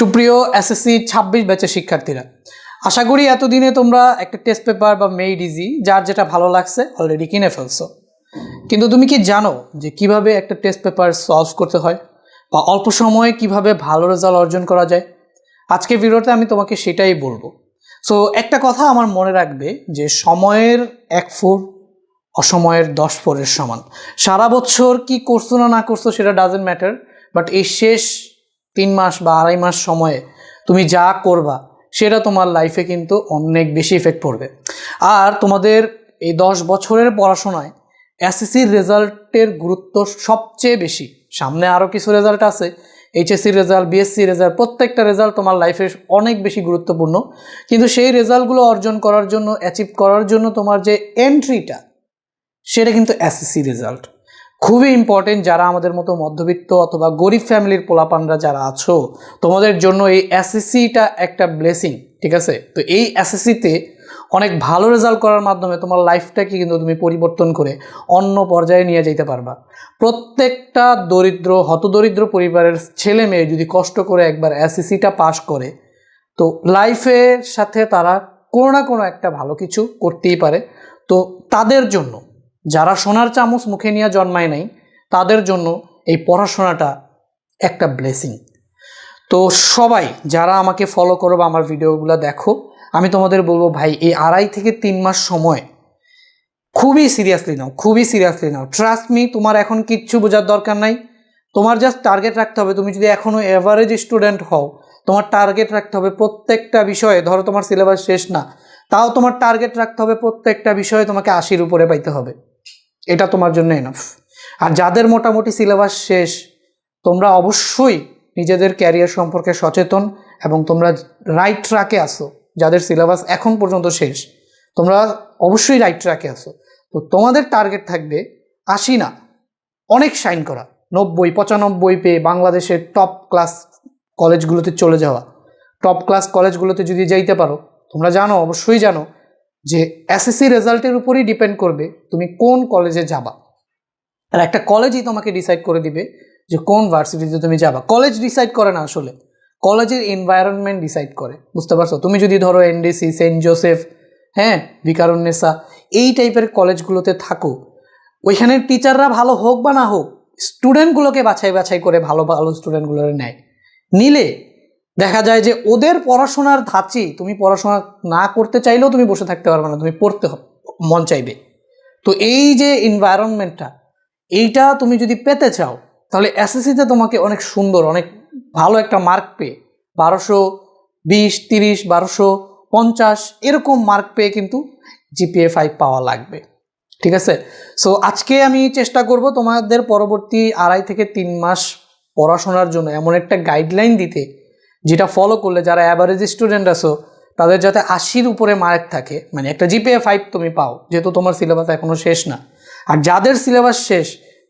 সুপ্রিয় এসএসসি ছাব্বিশ ব্যাচের শিক্ষার্থীরা, আশা করি এতদিনে তোমরা একটা টেস্ট পেপার বা মেইড ইজি যার যেটা ভালো লাগছে অলরেডি কিনে ফেলছো। কিন্তু তুমি কি জানো যে কীভাবে একটা টেস্ট পেপার সলভ করতে হয়? বা অল্প সময়ে কীভাবে ভালো রেজাল্ট অর্জন করা যায়? আজকে ভিডিওতে আমি তোমাকে সেটাই বলব। সো একটা কথা আমার মনে রাখবে যে সময়ের এক ফোর অসময়ের দশ ফোরের সমান। সারা বছর কি করছ না না করছ সেটা ডাজেন্ট ম্যাটার বাট এই শেষ তিন মাস বা আড়াই মাস সময়ে তুমি যা করবা, সেটা তোমার লাইফে কিন্তু অনেক বেশি ইফেক্ট পড়বে। আর তোমাদের এই দশ বছরের পড়াশোনায় এসএসসির রেজাল্টের গুরুত্ব সবচেয়ে বেশি। সামনে আরও কিছু রেজাল্ট আছে এইচএসসির রেজাল্ট বিএসসি রেজাল্ট, প্রত্যেকটা রেজাল্ট তোমার লাইফে অনেক বেশি গুরুত্বপূর্ণ। কিন্তু সেই রেজাল্টগুলো অর্জন করার জন্য অ্যাচিভ করার জন্য তোমার যে এন্ট্রিটা সেটা কিন্তু এসএসসি রেজাল্ট। খুবই ইম্পর্টেন্ট যারা আমাদের মতো মধ্যবিত্ত অথবা গরিব ফ্যামিলির পোলাপানরা যারা আছো, তোমাদের জন্য এই এসএসসিটা একটা ব্লেসিং ঠিক আছে? তো এই এসএসসিতে অনেক ভালো রেজাল্ট করার মাধ্যমে তোমার লাইফটাকে কিন্তু তুমি পরিবর্তন করে অন্য পর্যায়ে নিয়ে যেতে পারবা। প্রত্যেকটা দরিদ্র, হতদরিদ্র পরিবারের ছেলে মেয়ে যদি কষ্ট করে একবার এসএসসিটা পাশ করে, তো লাইফের সাথে তারা কোনো না কোনো একটা ভালো কিছু করতেই পারে। তো তাদের জন্য যারা সোনার চামচ মুখে নিয়ে জন্মায় নাই, তাদের জন্য এই পড়াশোনাটা একটা ব্লেসিং তো সবাই যারা আমাকে ফলো করো বা আমার ভিডিওগুলো দেখো, আমি তোমাদের বলব, ভাই, এই আড়াই থেকে তিন মাস সময় খুবই সিরিয়াসলি নাও, খুবই সিরিয়াসলি নাও। ট্রাস্ট মি তোমার এখন কিচ্ছু বোঝার দরকার নাই। তোমার জাস্ট টার্গেট রাখতে হবে। তুমি যদি এখনও এভারেজ স্টুডেন্ট হও, তোমার টার্গেট রাখতে হবে প্রত্যেকটা বিষয়ে। ধরো তোমার সিলেবাস শেষ না, তাও তোমার টার্গেট রাখতে হবে প্রত্যেকটা বিষয়ে তোমাকে আশির উপরে পাইতে হবে। এটা তোমার জন্য এনাফ আর যাদের মোটামুটি সিলেবাস শেষ, তোমরা অবশ্যই নিজেদের ক্যারিয়ার সম্পর্কে সচেতন এবং তোমরা রাইট ট্র্যাকে আসো, যাদের সিলেবাস এখন পর্যন্ত শেষ। তোমরা অবশ্যই রাইট ট্র্যাকে আসো। তো তোমাদের টার্গেট থাকবে আশি না অনেক সাইন করা। নব্বই, পঁচানব্বই পেয়ে বাংলাদেশের টপ ক্লাস কলেজগুলোতে চলে যাওয়া। টপ ক্লাস কলেজগুলোতে যদি যাইতে পারো, তোমরা জানো, অবশ্যই জানো যে এসএসসি রেজাল্টের উপরেই ডিপেন্ড করবে তুমি কোন কলেজে যাবা। আর একটা কলেজই তোমাকে ডিসাইড করে দিবে যে কোন ভার্সিটিতে তুমি যাবা। কলেজ ডিসাইড করে না আসলে কলেজের এনভায়রনমেন্ট ডিসাইড করে, বুঝতে পারছ? তুমি যদি ধরো এনডিসি সেন্ট জোসেফ হ্যাঁ বিকারুন্নেসা এই টাইপের কলেজগুলোতে থাকো ওইখানের টিচাররা ভালো হোক বা না হোক স্টুডেন্টগুলোকে বাছাই বাছাই করে ভালো ভালো স্টুডেন্টগুলো নেয়। নিলে দেখা যায় যে ওদের পড়াশোনার ধাঁচে তুমি পড়াশোনা না করতে চাইলেও তুমি বসে থাকতে পারবে না, তুমি পড়তে মন চাইবে। তো এই যে এনভায়রনমেন্টটা এইটা তুমি যদি পেতে চাও, তাহলে এসএসসিতে তোমাকে অনেক সুন্দর, অনেক ভালো একটা মার্ক পেয়ে, বারোশো বিশ, তিরিশ, বারোশো পঞ্চাশ এরকম মার্ক পেয়ে কিন্তু জিপিএ ফাইভ পাওয়া লাগবে। ঠিক আছে? সো আজকে আমি চেষ্টা করব তোমাদের পরবর্তী আড়াই থেকে তিন মাস পড়াশোনার জন্য এমন একটা গাইডলাইন দিতে যেটা ফলো করলে যারা অ্যাভারেজ স্টুডেন্ট আসো তাদের যাতে আশির উপরে মার্ক থাকে মানে একটা জিপিএ ফাইভ তুমি পাও, যেহেতু তোমার সিলেবাস এখনও শেষ না। আর যাদের সিলেবাস শেষ,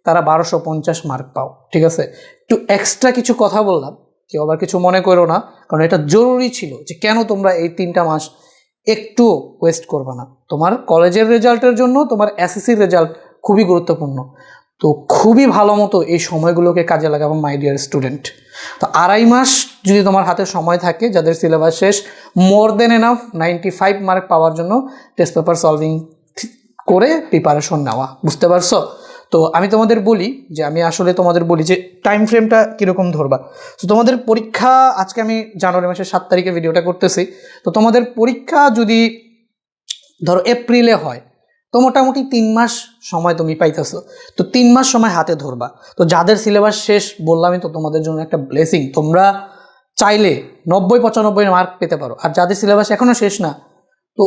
তারা বারোশো পঞ্চাশ মার্ক পাও, ঠিক আছে? একটু এক্সট্রা কিছু কথা বললাম, কেউ আবার কিছু মনে করো না, কারণ এটা জরুরি ছিল যে কেন তোমরা এই তিনটা মাস একটু ওয়েস্ট করবে না। তোমার কলেজের রেজাল্টের জন্য তোমার এসএসসির রেজাল্ট খুবই গুরুত্বপূর্ণ। তো খুবই ভালো মতো এই সময়গুলোকে কাজে লাগাবো মাই ডিয়ার স্টুডেন্ট তো আড়াই মাস যদি তোমার হাতে সময় থাকে, যাদের সিলেবাস শেষ more than enough ninety five mark পাওয়ার জন্য টেস্ট পেপার সলভিং করে প্রিপারেশন নেওয়া, বুঝতে পারছ? তো আমি তোমাদের বলি যে, আমি আসলে তোমাদের বলি যে টাইম ফ্রেমটা কীরকম ধরবা। তো তোমাদের পরীক্ষা, আজকে আমি জানুয়ারি মাসের সাত তারিখে ভিডিওটা করতেছি। তো তোমাদের পরীক্ষা যদি ধরো এপ্রিলে হয়, তো মোটামুটি তিন মাস সময় তুমি পাইতেছো। তো তিন মাস সময় হাতে ধরবা। তো যাদের সিলেবাস শেষ, বললামই তো তোমাদের জন্য একটা ব্লেসিং তোমরা নব্বই, পঁচানব্বই মার্ক পেতে পারো। আর যাদের সিলেবাস এখনও শেষ না, তো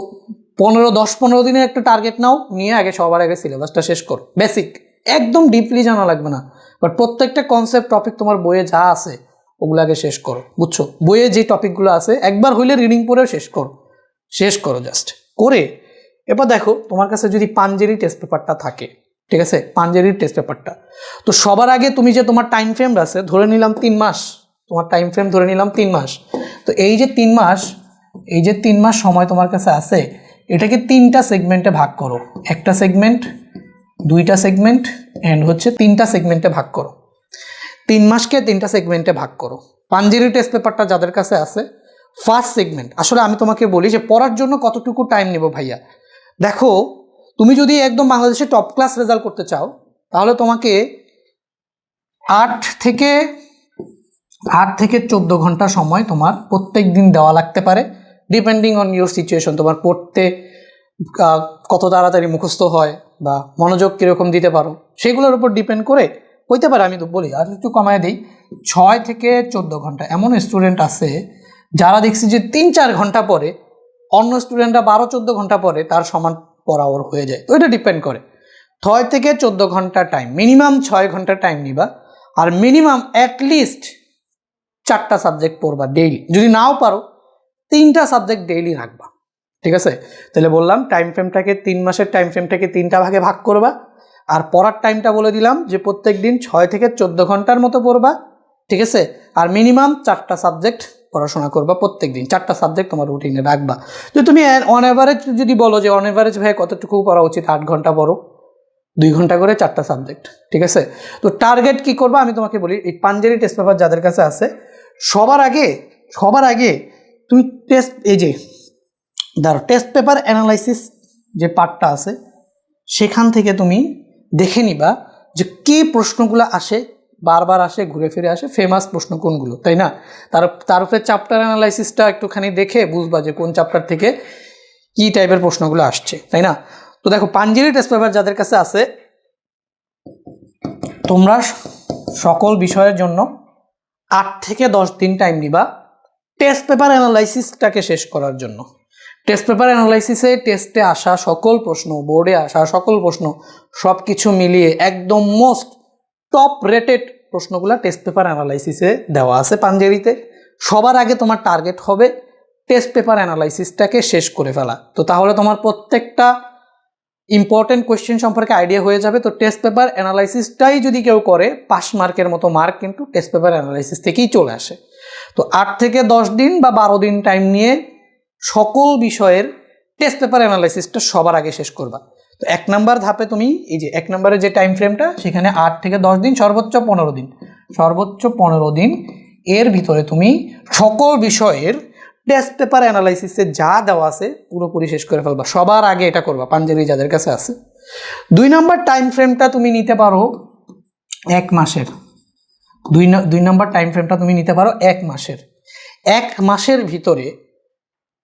পনেরো, দশ, পনেরো দিনের একটা টার্গেট নাও, নিয়ে আগে সবার আগে সিলেবাসটা শেষ করো। বেসিক একদম ডিপলি জানা লাগবে না। বাট প্রত্যেকটা কনসেপ্ট টপিক তোমার বইয়ে যা আছে, ওগুলো আগে শেষ করো, বুঝছ? বইয়ে যে টপিকগুলো আছে, একবার হইলে রিডিং পড়েও শেষ করো। শেষ করো জাস্ট করে এবার দেখো, তোমার কাছে যদি পাঞ্জেরি টেস্ট পেপারটা থাকে, ঠিক আছে? পাঞ্জেরির টেস্ট পেপারটা তো সবার আগে তুমি যে তোমার টাইম ফ্রেম আছে, ধরে নিলাম তিন মাস তোমার টাইম ফ্রেম ধরে নিলাম তিন মাস। তো এই যে তিন মাস, এই যে তিন মাস সময় তোমার কাছে আছে, এটাকে তিনটা সেগমেন্টে ভাগ করো। একটা সেগমেন্ট দুইটা সেগমেন্ট অ্যান্ড হচ্ছে তিনটা সেগমেন্টে ভাগ করো। তিন মাসকে তিনটা সেগমেন্টে ভাগ করো। পাঞ্জেরি টেস্ট পেপারটা যাদের কাছে আছে ফার্স্ট সেগমেন্ট আসলে আমি তোমাকে বলি যে পড়ার জন্য কতটুকু টাইম নেব ভাইয়া? দেখো, তুমি যদি একদম বাংলাদেশে টপ ক্লাস রেজাল্ট করতে চাও, তাহলে তোমাকে আট থেকে আট থেকে চোদ্দ ঘণ্টা সময় তোমার প্রত্যেক দিন দেওয়া লাগতে পারে। ডিপেন্ডিং অন ইউর সিচুয়েশন তোমার পড়তে কত তাড়াতাড়ি মুখস্থ হয় বা মনোযোগ কীরকম দিতে পারো, সেগুলোর উপর ডিপেন্ড করে হইতে পারে, আমি তো বলি। আর একটু কমায় দিই, ছয় থেকে চোদ্দ ঘণ্টা এমন স্টুডেন্ট আছে যারা দেখছি যে তিন চার ঘণ্টা পরে অন্য স্টুডেন্টরা বারো চোদ্দ ঘণ্টা পরে তার সমান পড়া ওর হয়ে যায়। তো এটা ডিপেন্ড করে। ছয় থেকে চোদ্দ ঘণ্টা টাইম মিনিমাম ছয় ঘণ্টা টাইম নিবা। আর মিনিমাম অ্যাটলিস্ট চারটা সাবজেক্ট পড়বা ডেইলি যদি নাও পারো, তিনটা সাবজেক্ট ডেইলি রাখবা। ঠিক আছে? তাহলে বললাম টাইম ফ্রেমটাকে তিন মাসের টাইম ফ্রেমটাকে তিনটা ভাগে ভাগ করবা। আর পড়ার টাইমটা বলে দিলাম যে প্রত্যেক দিন ছয় থেকে চোদ্দ ঘণ্টার মতো পড়বা। ঠিক আছে? আর মিনিমাম চারটা সাবজেক্ট পড়াশোনা করবা প্রত্যেক দিন চারটা সাবজেক্ট তোমার রুটিনে রাখবা। যে তুমি অন অ্যাভারেজ যদি বলো যে অন অ্যাভারেজ ভাই কতটুকু পড়া উচিত? আট ঘণ্টা পড়ো। দুই ঘণ্টা করে চারটা সাবজেক্ট ঠিক আছে? তো টার্গেট কি করবা? আমি তোমাকে বলি, এই পাঞ্জেরি টেস্ট পেপার যাদের কাছে আছে সবার আগে সবার আগে তুমি টেস্ট এই যে ধরো টেস্ট পেপার অ্যানালাইসিস যে পার্টটা আছে, সেখান থেকে তুমি দেখে নিবা যে কী প্রশ্নগুলো আসে, বারবার আসে, ঘুরে ফিরে আসে ফেমাস প্রশ্ন কোনগুলো, তাই না? তার তার উপরে চ্যাপ্টার অ্যানালাইসিসটা একটুখানি দেখে বুঝবা যে কোন চ্যাপ্টার থেকে কী টাইপের প্রশ্নগুলো আসছে, তাই না? তো দেখো পাঞ্জেরি টেস্ট পেপার যাদের কাছে আছে, তোমরা সকল বিষয়ের জন্য আট থেকে দশ দিন টাইম নিবা টেস্ট পেপার অ্যানালাইসিসটাকে শেষ করার জন্য। টেস্ট পেপার অ্যানালাইসিসে টেস্টে আসা সকল প্রশ্ন বোর্ডে আসা সকল প্রশ্ন সব কিছু মিলিয়ে একদম মোস্ট টপ রেটেড প্রশ্নগুলো টেস্ট পেপার অ্যানালাইসিসে দেওয়া আছে পাঞ্জেরিতে সবার আগে তোমার টার্গেট হবে টেস্ট পেপার অ্যানালাইসিসটাকে শেষ করে ফেলা। তো তাহলে তোমার প্রত্যেকটা ইম্পর্টেন্ট কোয়েশ্চেন সম্পর্কে আইডিয়া হয়ে যাবে। তো টেস্ট পেপার অ্যানালাইসিসটাই যদি কেউ করে পাস মার্কের মতো মার্ক কিন্তু টেস্ট পেপার অ্যানালাইসিস থেকেই চলে আসে। তো আট থেকে দশ দিন বা বারো দিন টাইম নিয়ে সকল বিষয়ের টেস্ট পেপার অ্যানালাইসিসটা সবার আগে শেষ করবা। তো এক নাম্বার ধাপে তুমি, এই যে এক নম্বরের যে টাইম ফ্রেমটা সেখানে আট থেকে দশ দিন, সর্বোচ্চ পনেরো দিন। সর্বোচ্চ পনেরো দিন, এর ভিতরে তুমি সকল বিষয়ের টেস্ট পেপার অ্যানালাইসিসে যা দেওয়া আছে পুরোপুরি শেষ করে ফেলবা। সবার আগে এটা করবা, পাঞ্জাবি যাদের কাছে আছে। দুই নম্বর টাইম ফ্রেমটা তুমি নিতে পারো এক মাসের। দুই দুই নম্বর টাইম ফ্রেমটা তুমি নিতে পারো এক মাসের। এক মাসের ভিতরে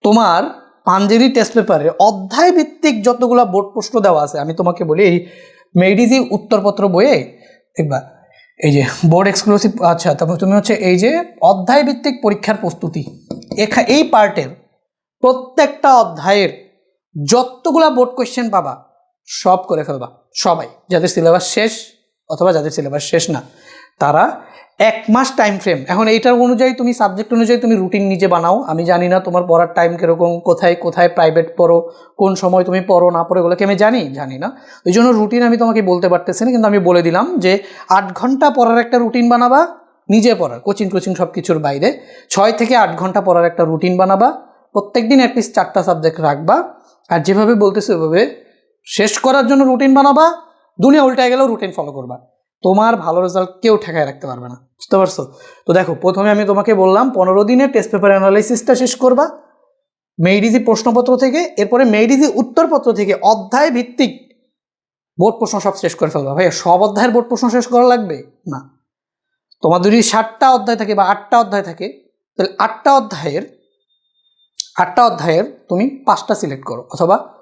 তোমার পাঞ্জেরি টেস্ট পেপারে অধ্যায় ভিত্তিক যতগুলো বোর্ড প্রশ্ন দেওয়া আছে, আমি তোমাকে বলি, এই মেডিজি উত্তরপত্র বইয়ে দেখবা, এই যে বোর্ড এক্সক্লুসিভ আচ্ছা তারপর তুমি হচ্ছে এই যে অধ্যায় ভিত্তিক পরীক্ষার প্রস্তুতি। এখা, এই পার্টের প্রত্যেকটা অধ্যায়ের যতগুলা বোর্ড কোয়েশ্চেন পাবা, সব করে ফেলবা। সবাই, যাদের সিলেবাস শেষ অথবা যাদের সিলেবাস শেষ না, তারা এক মাস টাইম ফ্রেম এখন এইটার অনুযায়ী তুমি সাবজেক্ট অনুযায়ী তুমি রুটিন নিজে বানাও। আমি জানি না তোমার পড়ার টাইম কীরকম, কোথায় কোথায় প্রাইভেট পড়ো, কোন সময় তুমি পড়ো, না পড়ো এগুলো কি আমি জানি জানি না। ওই জন্য রুটিন আমি তোমাকে বলতে পারতেছি না, কিন্তু আমি বলে দিলাম যে আট ঘণ্টা পড়ার একটা রুটিন বানাবা নিজে পড়ার কোচিং কোচিং সব কিছুর বাইরে। ছয় থেকে আট ঘণ্টা পড়ার একটা রুটিন বানাবা। প্রত্যেক দিন অ্যাটলিস্ট চারটা সাবজেক্ট রাখবা। আর যেভাবে বলতেছে ওইভাবে শেষ করার জন্য রুটিন বানাবা। দুনিয়া উল্টায় গেলেও রুটিন ফলো করবা। তোমার ভালো রেজাল্ট কেউ ঠেকায় রাখতে পারবে না। বুঝতে পারছ? তো দেখো, প্রথমে আমি তোমাকে বললাম, পনেরো দিনে টেস্ট পেপার অ্যানালাইসিসটা শেষ করবা। মেইডিজি প্রশ্নপত্র থেকে, এরপরে মেইডিজি উত্তরপত্র থেকে অধ্যায় ভিত্তিক বোর্ড প্রশ্ন সব শেষ করে ফেলবা। ভাইয়া, সব অধ্যায়ের বোর্ড প্রশ্ন শেষ করা লাগবে? না। তোমার যদি ষাটটা অধ্যায় থাকে বা আটটা অধ্যায় থাকে, তাহলে আটটা অধ্যায়ের আটটা অধ্যায়ের তুমি পাঁচটা সিলেক্ট করো অথবা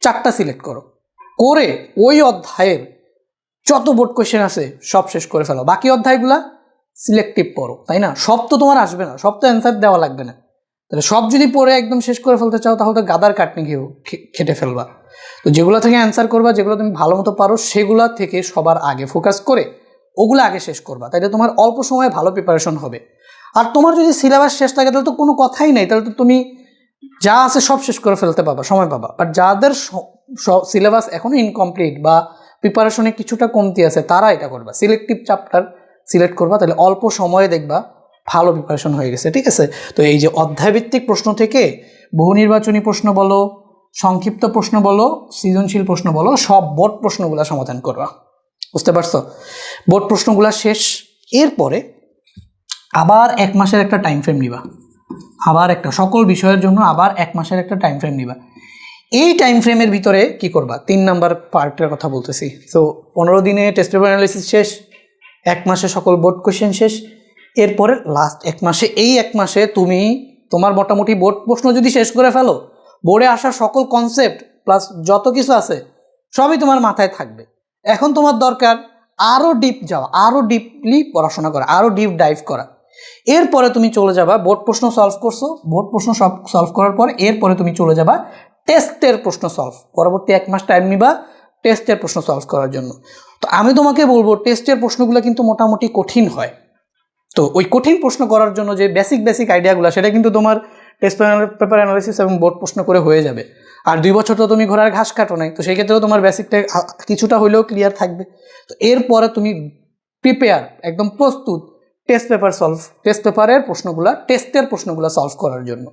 চারটা সিলেক্ট করো। করে ওই অধ্যায়ের যত বোর্ড কোয়েশ্চেন আছে সব শেষ করে ফেলো। বাকি অধ্যায়গুলা সিলেক্টিভ পড়ো তাই না? সব তো তোমার আসবে না, সব তো অ্যান্সার দেওয়া লাগবে না। তাহলে সব যদি পড়ে একদম শেষ করে ফেলতে চাও, তাহলে তো গাদার কাটনি খেয়েও খে- খেটে ফেলবা। তো যেগুলো থেকে অ্যান্সার করবা, যেগুলো তুমি ভালো মতো পারো, সেগুলো থেকে সবার আগে ফোকাস করে ওগুলো আগে শেষ করবা, তাইলে তোমার অল্প সময়ে ভালো প্রিপারেশন হবে। আর তোমার যদি সিলেবাস শেষ থাকে, তাহলে তো কোনো কথাই নেই, তাহলে তো তুমি যা আছে সব শেষ করে ফেলতে পারবা, সময় পাবা। বাট যাদের সিলেবাস এখনও ইনকমপ্লিট বা প্রিপারেশনে কিছুটা কমতি আছে, তারা এটা করবা। সিলেক্টিভ চ্যাপ্টার সিলেক্ট করবা, তাহলে অল্প সময়ে দেখবা ভালো প্রিপারেশন হয়ে গেছে, ঠিক আছে? তো এই যে অধ্যায়ভিত্তিক প্রশ্ন থেকে বহু নির্বাচনী প্রশ্ন বলো, সংক্ষিপ্ত প্রশ্ন বলো, সৃজনশীল প্রশ্ন বলো, সব বোর্ড প্রশ্নগুলো সমাধান করবা। বুঝতে পারছ? বোর্ড প্রশ্নগুলো শেষ। এরপরে আবার এক মাসের একটা টাইম ফ্রেম নিবা। আবার একটা, সকল বিষয়ের জন্য আবার এক মাসের একটা টাইম ফ্রেম নিবা। এই টাইম ফ্রেমের ভিতরে কি করবা? তিন নাম্বার পার্টের কথা বলতেছি। তো পনেরো দিনে টেস্ট পেপার অ্যানালিসিস শেষ, এক মাসে সকল বোর্ড কোশ্চেন শেষ। এরপরে লাস্ট এক মাসে, এই এক মাসে তুমি তোমার মোটামুটি বোর্ড প্রশ্ন যদি শেষ করে ফেলো বোর্ডে আসা সকল কনসেপ্ট প্লাস যত কিছু আছে, সবই তোমার মাথায় থাকবে। এখন তোমার দরকার আরও ডিপ যাওয়া আরও ডিপলি পড়াশোনা করা আরও ডিপ ডাইভ করা। এরপরে তুমি চলে যাবা, বোর্ড প্রশ্ন সলভ করছ, বোর্ড প্রশ্ন সব সলভ করার পর এরপরে তুমি চলে যাবা টেস্টের প্রশ্ন সলভ পরবর্তী এক মাস টাইম নিবা টেস্টের প্রশ্ন সলভ করার জন্য। তো আমি তোমাকে বলব টেস্টের প্রশ্নগুলো কিন্তু মোটামুটি কঠিন হয়। তো ওই কঠিন প্রশ্ন করার জন্য যে বেসিক বেসিক আইডিয়াগুলো সেটা কিন্তু তোমার টেস্ট পেপার অ্যানালিসিস এবং বোর্ড প্রশ্ন করে হয়ে যাবে। আর দুই বছর তো তুমি ঘোড়ার ঘাস কাটো নাই, তো সেই ক্ষেত্রেও তোমার বেসিকটা কিছুটা হলেও ক্লিয়ার থাকবে। তো এরপরে তুমি প্রিপেয়ার একদম প্রস্তুত টেস্ট পেপার সলভ টেস্ট পেপারের প্রশ্নগুলো টেস্টের প্রশ্নগুলো সলভ করার জন্য।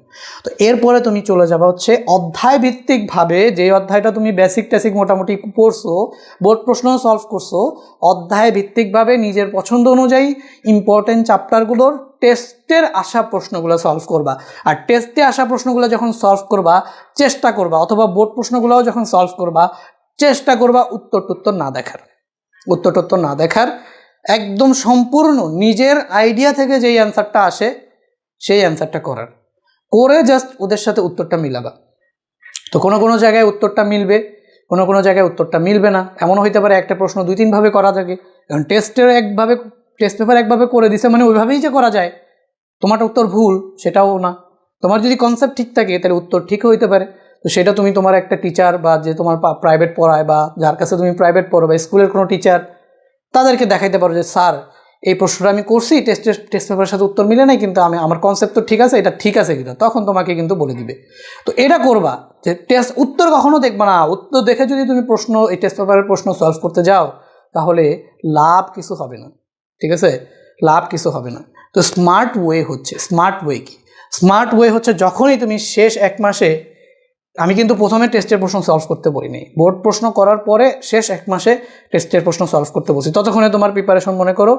তো এরপরে তুমি চলে যাবা হচ্ছে অধ্যায় ভিত্তিকভাবে যে অধ্যায়টা তুমি বেসিক টেসিক মোটামুটি পড়ছো বোর্ড প্রশ্ন সলভ করছ, অধ্যায় ভিত্তিকভাবে নিজের পছন্দ অনুযায়ী ইম্পর্টেন্ট চ্যাপ্টারগুলোর টেস্টের আসা প্রশ্নগুলো সলভ করবা। আর টেস্টে আসা প্রশ্নগুলো যখন সলভ করবা, চেষ্টা করবা, অথবা বোর্ড প্রশ্নগুলোও যখন সলভ করবা, চেষ্টা করবা উত্তর টুত্তর না দেখার। উত্তর টুত্তর না দেখার একদম সম্পূর্ণ নিজের আইডিয়া থেকে যেই অ্যান্সারটা আসে, সেই অ্যান্সারটা করার। করে জাস্ট ওদের সাথে উত্তরটা মিলাবা। তো কোনো কোনো জায়গায় উত্তরটা মিলবে, কোনো কোনো জায়গায় উত্তরটা মিলবে না। এমনও হইতে পারে একটা প্রশ্ন দুই তিনভাবে করা থাকে। কারণ টেস্টের একভাবে টেস্ট পেপার একভাবে করে দিছে মানে ওইভাবেই যে করা যায়। তোমার উত্তর ভুল, সেটাও না। তোমার যদি কনসেপ্ট ঠিক থাকে, তাহলে উত্তর ঠিক হইতে পারে। তো সেটা তুমি তোমার একটা টিচার বা যে তোমার প্রাইভেট পড়ায় বা যার কাছে তুমি প্রাইভেট পড়ো বা স্কুলের কোনো টিচার তাদেরকে দেখাইতে পারো যে, স্যার, এই প্রশ্নটা আমি করছি টেস্টের টেস্ট পেপারের সাথে উত্তর মিলে নাই, কিন্তু আমি, আমার কনসেপ্ট তো ঠিক আছে, এটা ঠিক আছে কিনা তখন তোমাকে কিন্তু বলে দিবে। তো এটা করবা যে টেস্ট উত্তর কখনো দেখবা না। উত্তর দেখে যদি তুমি প্রশ্ন, এই টেস্ট পেপারের প্রশ্ন সলভ করতে যাও, তাহলে লাভ কিছু হবে না। ঠিক আছে? লাভ কিছু হবে না। তো স্মার্ট ওয়ে হচ্ছে। স্মার্ট ওয়ে কি? স্মার্ট ওয়ে হচ্ছে যখনই তুমি শেষ এক মাসে আমি কিন্তু প্রথমে টেস্টের প্রশ্ন সলভ করতে বলিনি। বোর্ড প্রশ্ন করার পরে শেষ এক মাসে টেস্টের প্রশ্ন সলভ করতে বলছি। ততক্ষণে তোমার প্রিপারেশন মনে করো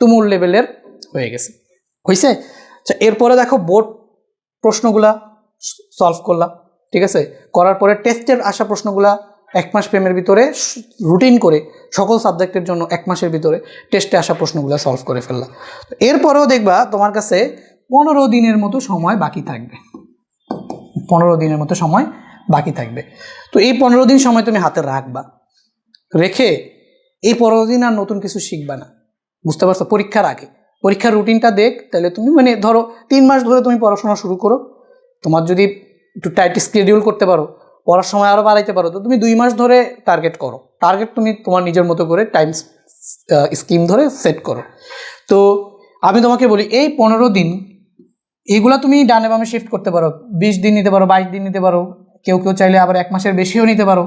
তুমুল লেভেলের হয়ে গেছে। হয়েছে আচ্ছা এরপরে দেখো বোর্ড প্রশ্নগুলা সলভ করলাম, ঠিক আছে? করার পরে টেস্টের আসা প্রশ্নগুলা এক মাস প্রেমের ভিতরে রুটিন করে সকল সাবজেক্টের জন্য এক মাসের ভিতরে টেস্টে আসা প্রশ্নগুলো সলভ করে ফেললাম। এরপরেও দেখবা তোমার কাছে পনেরো দিনের মতো সময় বাকি থাকবে। পনেরো দিনের মতো সময় বাকি থাকবে। তো এই পনেরো দিন সময় তুমি হাতে রাখবা। রেখে এই পনেরো দিন আর নতুন কিছু শিখবা না। বুঝতে পারছ? পরীক্ষার আগে। পরীক্ষার রুটিনটা দেখ, তাহলে তুমি মানে ধরো তিন মাস ধরে তুমি পড়াশোনা শুরু করো। তোমার যদি একটু টাইট স্কেডিউল করতে পারো, পড়ার সময় আরও বাড়াইতে পারো, তো তুমি দুই মাস ধরে টার্গেট করো। টার্গেট তুমি তোমার নিজের মতো করে টাইম স্কিম ধরে সেট করো। তো আমি তোমাকে বলি, এই পনেরো দিন এইগুলা তুমি ডানে বামে শিফট করতে পারো, বিশ দিন নিতে পারো, বাইশ দিন নিতে পারো, কেউ কেউ চাইলে আবার এক মাসের বেশিও নিতে পারো।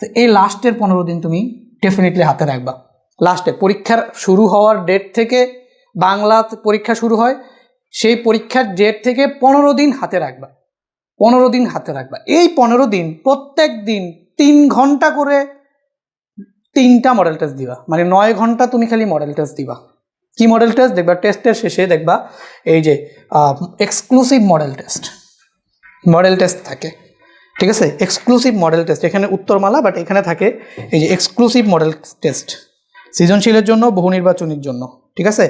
তো এই লাস্টের পনেরো দিন তুমি ডেফিনেটলি হাতে রাখবা। লাস্টে পরীক্ষার শুরু হওয়ার ডেট থেকে বাংলা পরীক্ষা শুরু হয়, সেই পরীক্ষার ডেট থেকে পনেরো দিন হাতে রাখবা। পনেরো দিন হাতে রাখবা। এই পনেরো দিন প্রত্যেক দিন তিন ঘণ্টা করে তিনটা মডেল টেস্ট দিবা। মানে নয় ঘণ্টা তুমি খালি মডেল টেস্ট দিবা। কি মডেল টেস্ট দেখবা টেস্টের শেষে দেখবা এই যে exclusive model test model test থাকে। ঠিক আছে? এক্সক্লুসিভ মডেল টেস্ট এখানে উত্তরমালা বাট এখানে থাকে এই যে এক্সক্লুসিভ মডেল টেস্ট সৃজনশীলের জন্য বহু নির্বাচনীর জন্য। ঠিক আছে?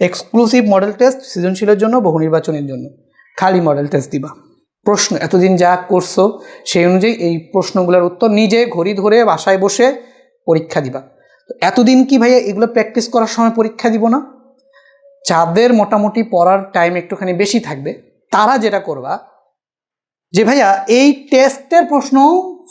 এক্সক্লুসিভ মডেল টেস্ট সৃজনশীলের জন্য বহু নির্বাচনের জন্য। খালি মডেল টেস্ট দিবা। প্রশ্ন, এতদিন যা করছ, সেই অনুযায়ী এই প্রশ্নগুলোর উত্তর নিজে ঘড়ি ধরে বাসায় বসে পরীক্ষা দিবা। এতদিন কি ভাইয়া এগুলো প্র্যাকটিস করার সময় পরীক্ষা দিব না? যাদের মোটামুটি পড়ার টাইম একটুখানি বেশি থাকবে। তারা যেটা করবা, যে ভাইয়া এই টেস্টের প্রশ্ন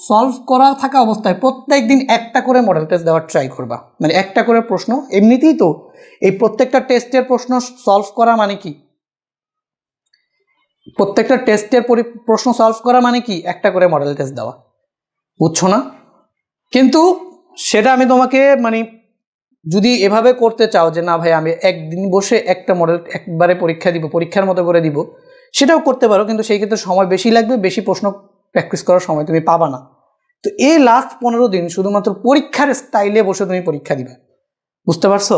সলভ করা থাকা অবস্থায় প্রত্যেক দিন একটা করে মডেল টেস্ট দেওয়ার ট্রাই করবা। মানে একটা করে প্রশ্ন, এমনিতেই তো এই প্রত্যেকটা টেস্টের প্রশ্ন সলভ করা মানে কি? প্রত্যেকটা টেস্টের প্রশ্ন সলভ করা মানে কি? একটা করে মডেল টেস্ট দেওয়া। বুঝছ না? কিন্তু সেটা আমি তোমাকে মানে যদি এভাবে করতে চাও যে না ভাই, আমি একদিন বসে একটা মডেল একবারে পরীক্ষা দিব, পরীক্ষার মতো করে দিব, সেটাও করতে পারো, কিন্তু সেই ক্ষেত্রে সময় বেশি লাগবে, বেশি প্রশ্ন প্র্যাকটিস করার সময় তুমি পাবা না। তো এই লাস্ট পনেরো দিন শুধুমাত্র পরীক্ষার স্টাইলে বসে তুমি পরীক্ষা দিবে। বুঝতে পারছ?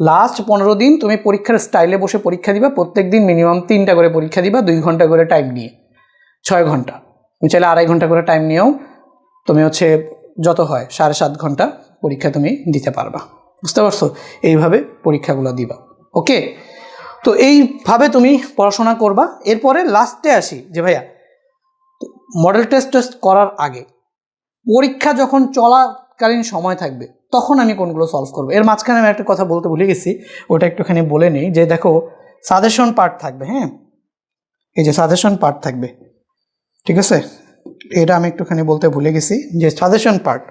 লাস্ট পনেরো দিন তুমি পরীক্ষার স্টাইলে বসে পরীক্ষা দিবা প্রত্যেক দিন মিনিমাম তিনটা করে পরীক্ষা দিবা, দুই ঘণ্টা করে টাইম নিয়ে। ছয় ঘণ্টা। তুমি চাইলে আড়াই ঘণ্টা করে টাইম নিয়েও, তুমি হচ্ছে যত হয়, সাড়ে সাত ঘণ্টা পরীক্ষা তুমি দিতে পারবা। বুঝতে পারছ? এইভাবে পরীক্ষাগুলো দিবা। ওকে? তো এইভাবে তুমি পড়াশোনা করবা। এরপরে লাস্টে আসি যে, ভাইয়া মডেল টেস্ট টেস্ট করার আগে পরীক্ষা যখন চলাকালীন সময় থাকবে, তখন আমি কোনগুলো সলভ করব। এর মাঝখানে আমি একটা কথা বলতে ভুলে গেছি, ওটা একটুখানি বলে নিই যে, দেখো সাজেশন পার্ট থাকবে হ্যাঁ? এই যে সাজেশন পার্ট থাকবে, ঠিক আছে? এটা আমি একটুখানি বলতে ভুলে গেছি, যে সাজেশন পার্ট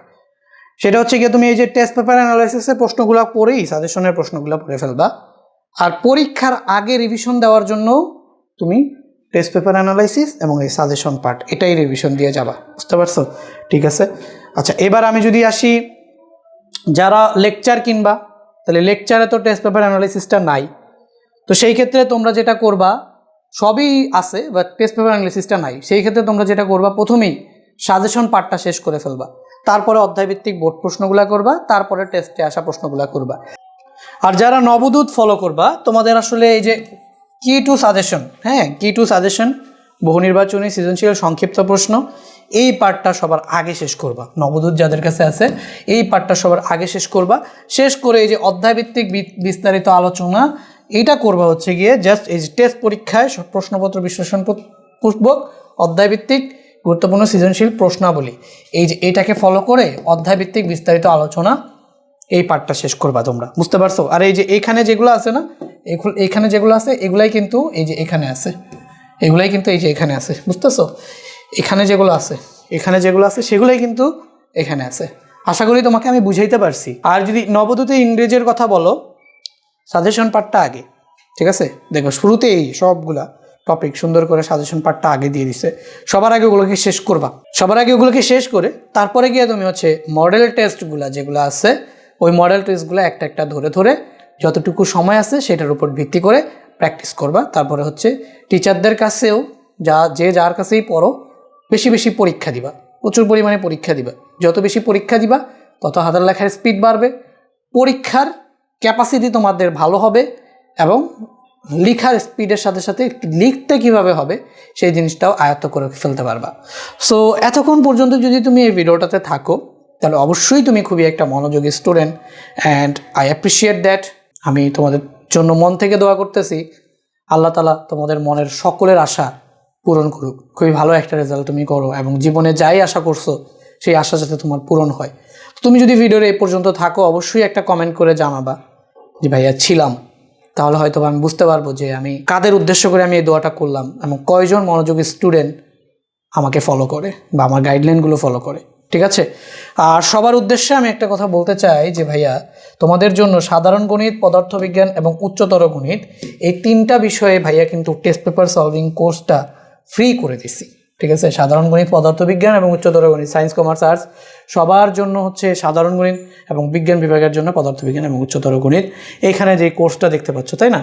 সেটা হচ্ছে গিয়ে তুমি এই যে টেস্ট পেপার অ্যানালাইসিসের প্রশ্নগুলো পড়েই সাজেশনের প্রশ্নগুলো পড়ে ফেলবা। আর পরীক্ষার আগে রিভিশন দেওয়ার জন্য তুমি টেস্ট পেপার অ্যানালাইসিস এবং এই সাজেশন পার্ট এটাই রিভিশন দিয়ে যাবা। বুঝতে পারছ? ঠিক আছে? আচ্ছা এবার আমি যদি আসি, যারা লেকচার কিনবা, তাহলে লেকচারে তো টেস্ট পেপার অ্যানালাইসিসটা নাই। তো সেই ক্ষেত্রে তোমরা যেটা করবা সবই আছে বাট টেস্ট পেপার অ্যানালিসিসটা নাই। সেই ক্ষেত্রে তোমরা যেটা করবা, প্রথমেই সাজেশন পার্টটা শেষ করে ফেলবা। তারপরে অধ্যায়ভিত্তিক বোর্ড প্রশ্নগুলা করবা, তারপরে টেস্টে আসা প্রশ্নগুলা করবা। আর যারা নবদূত ফলো করবা, তোমাদের আসলে এই যে কি টু সাজেশন হ্যাঁ কি টু সাজেশন বহু নির্বাচনী সৃজনশীল, সংক্ষিপ্ত প্রশ্ন, এই পার্টটা সবার আগে শেষ করবা। নবদূত যাদের কাছে আছে, এই পার্টটা সবার আগে শেষ করবা। শেষ করে এই যে অধ্যায়ভিত্তিক বিস্তারিত আলোচনা এইটা করবা হচ্ছে গিয়ে জাস্ট এই টেস্ট পরীক্ষায় প্রশ্নপত্র বিশ্লেষণ পূ- পূর্বক অধ্যায়ভিত্তিক গুরুত্বপূর্ণ সৃজনশীল প্রশ্নাবলী। এই যে এটাকে ফলো করে অধ্যায়ভিত্তিক বিস্তারিত আলোচনা, এই পার্টটা শেষ করবা তোমরা। বুঝতে পারছ? আর এই যে এখানে যেগুলো আছে না এখানে যেগুলো আছে, এগুলাই কিন্তু এই যে এখানে আছে। এগুলাই কিন্তু এই যে এখানে আছে। বুঝতেছো? এখানে যেগুলো আছে, এখানে যেগুলো আছে, সেগুলোই কিন্তু এখানে আছে। আশা করি তোমাকে আমি বুঝাইতে পারছি। আর যদি নবদূতে ইংরেজের কথা বলো সাজেশন পার্টটা আগে, ঠিক আছে? দেখো, শুরুতেই সবগুলা টপিক সুন্দর করে সাজেশন পার্টটা আগে দিয়ে দিছে। সবার আগে ওগুলোকে শেষ করবা। সবার আগে ওগুলোকে শেষ করে তারপরে গিয়ে তুমি হচ্ছে মডেল টেস্টগুলো যেগুলো আছে, ওই মডেল টেস্টগুলো একটা একটা ধরে ধরে যতটুকু সময় আছে সেটার উপর ভিত্তি করে প্র্যাকটিস করবা। তারপরে হচ্ছে টিচারদের কাছেও যা, যে যার কাছেই পড়ো, বেশি বেশি পরীক্ষা দিবা। প্রচুর পরিমাণে পরীক্ষা দিবা। যত বেশি পরীক্ষা দিবা, তত হাতের লেখার স্পিড বাড়বে। পরীক্ষার ক্যাপাসিটি তোমাদের ভালো হবে এবং লেখার স্পিডের সাথে সাথে লিখতে কীভাবে হবে সেই জিনিসটাও আয়ত্ত করে ফেলতে পারবা। সো এতক্ষণ পর্যন্ত যদি তুমি এই ভিডিওটাতে থাকো, তাহলে অবশ্যই তুমি খুবই একটা মনোযোগী student and I appreciate that আমি তোমাদের জন্য মন থেকে দোয়া করতেছি। আল্লাহ তালা তোমাদের মনের সকলের আশা পূরণ করুক। খুবই ভালো একটা রেজাল্ট তুমি করো এবং জীবনে যাই আশা করছ, সেই আশা যাতে তোমার পূরণ হয়। তুমি যদি ভিডিওর এই পর্যন্ত থাকো, অবশ্যই একটা কমেন্ট করে জানাবা। যে ভাইয়া ছিলাম, তাহলে হয়তো আমি বুঝতে পারব যে আমি কাদের উদ্দেশ্য করে আমি এই দোয়াটা করলাম এবং কয়জন মনোযোগী স্টুডেন্ট আমাকে ফলো করে বা আমার গাইডলাইনগুলো ফলো করে, ঠিক আছে? আর সবার উদ্দেশ্যে আমি একটা কথা বলতে চাই যে ভাইয়া, তোমাদের জন্য সাধারণ গণিত, পদার্থবিজ্ঞান এবং উচ্চতর গণিত এই তিনটা বিষয়ে ভাইয়া কিন্তু টেস্ট পেপার সলভিং কোর্সটা ফ্রি করে দিছি। ঠিক আছে? সাধারণ গণিত, পদার্থবিজ্ঞান এবং উচ্চতর গণিত সায়েন্স কমার্স আর্টস সবার জন্য হচ্ছে সাধারণ গণিত এবং বিজ্ঞান বিভাগের জন্য পদার্থবিজ্ঞান এবং উচ্চতর গণিত। এইখানে যে কোর্সটা দেখতে পাচ্ছ, তাই না?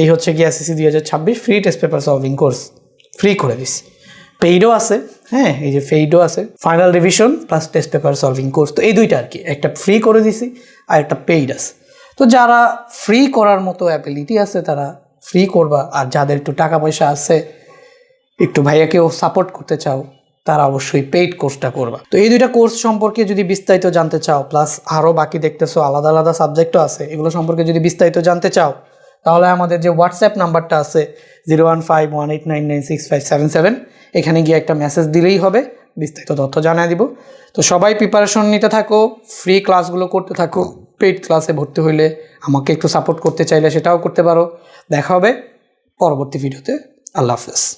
এই হচ্ছে গিয়ে এসএসসি দুই হাজার ছাব্বিশ free test paper solving course free করে দিস। পেইডও আছে হ্যাঁ? এই যে পেইডও আছে। Final revision plus test paper solving course তো এই দুইটা আর কি। একটা ফ্রি করে দিছি আর একটা পেইড আছে। তো যারা ফ্রি করার মতো অ্যাবিলিটি আছে, তারা ফ্রি করবা। আর যাদের একটু টাকা পয়সা আছে একটু ভাইয়াকেও সাপোর্ট করতে চাও, তারা অবশ্যই পেইড কোর্সটা করবা। তো এই দুইটা কোর্স সম্পর্কে যদি বিস্তারিত জানতে চাও প্লাস আরও বাকি দেখতেছো, আলাদা আলাদা সাবজেক্টও আছে, এগুলো সম্পর্কে যদি বিস্তারিত জানতে চাও, তাহলে আমাদের যে হোয়াটসঅ্যাপ নাম্বারটা আছে zero one five one eight nine nine six five seven seven এখানে গিয়ে একটা মেসেজ দিলেই হবে, বিস্তারিত তথ্য জানিয়ে দিব। তো সবাই প্রিপারেশন নিতে থাকো ফ্রি ক্লাসগুলো করতে থাকো পেইড ক্লাসে ভর্তি হইলে আমাকে একটু সাপোর্ট করতে চাইলে সেটাও করতে পারো। দেখা হবে পরবর্তী ভিডিওতে আল্লাহ হাফেজ।